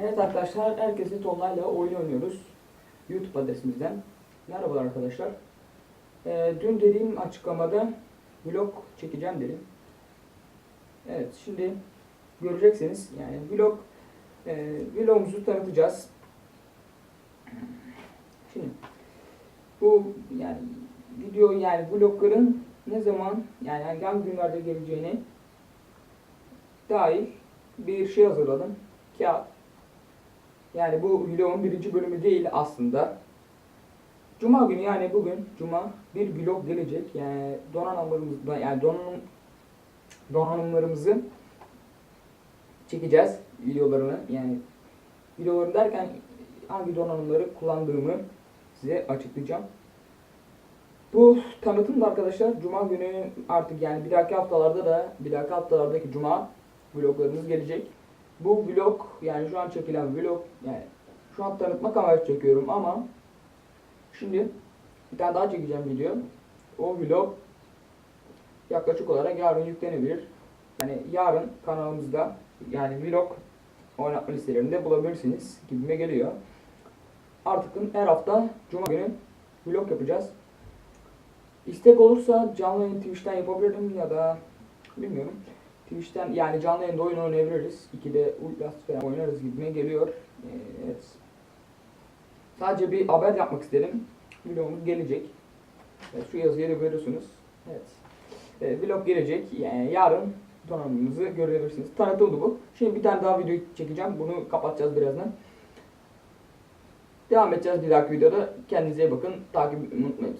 Evet arkadaşlar, herkese Tolga'yla oyun oynuyoruz. YouTube adresimizden. Merhabalar arkadaşlar. Ee, dün dediğim açıklamada vlog çekeceğim dedim. Evet, şimdi göreceksiniz. Yani vlog, e, vlogumuzu tanıtacağız. Şimdi bu yani video yani vlogların ne zaman yani hangi günlerde geleceğini dahil bir şey hazırladım. Kağıt. Yani bu vlogun birinci bölümü değil aslında. Cuma günü yani bugün Cuma bir vlog gelecek. Yani donanımlarımızda yani donanım donanımlarımızı çekeceğiz videolarını. Yani videolarını derken hangi donanımları kullandığımı size açıklayacağım. Bu tanıtım da arkadaşlar Cuma günü artık yani bir dahaki haftalarda da bir dahaki haftalardaki Cuma vloglarımız gelecek. Bu vlog yani şu an çekilen vlog yani şu an tanıtmak amaçlı çekiyorum ama şimdi bir tane daha çekeceğim video. O vlog yaklaşık olarak yarın yüklenebilir. Yani yarın kanalımızda yani vlog oynatma listelerinde bulabilirsiniz gibime geliyor. Artık her hafta Cuma günü vlog yapacağız. İstek olursa canlı yayın Twitch'ten yapabilirim ya da bilmiyorum. Twitch'ten yani canlı yayında oyun oynayabiliriz. 2'de Outlast falan oynarız gibime geliyor. Ee, evet. Sadece bir haber yapmak istedim. Vlogumuz gelecek. Evet, şu yazıyı da görüyorsunuz. Evet. Ee, vlog gelecek. Yani yarın donanımımızı görebilirsiniz. Tanıtıldı bu. Şimdi bir tane daha video çekeceğim. Bunu kapatacağız birazdan. Devam edeceğiz bir dahaki videoda. Kendinize iyi bakın. Takip unutmayın.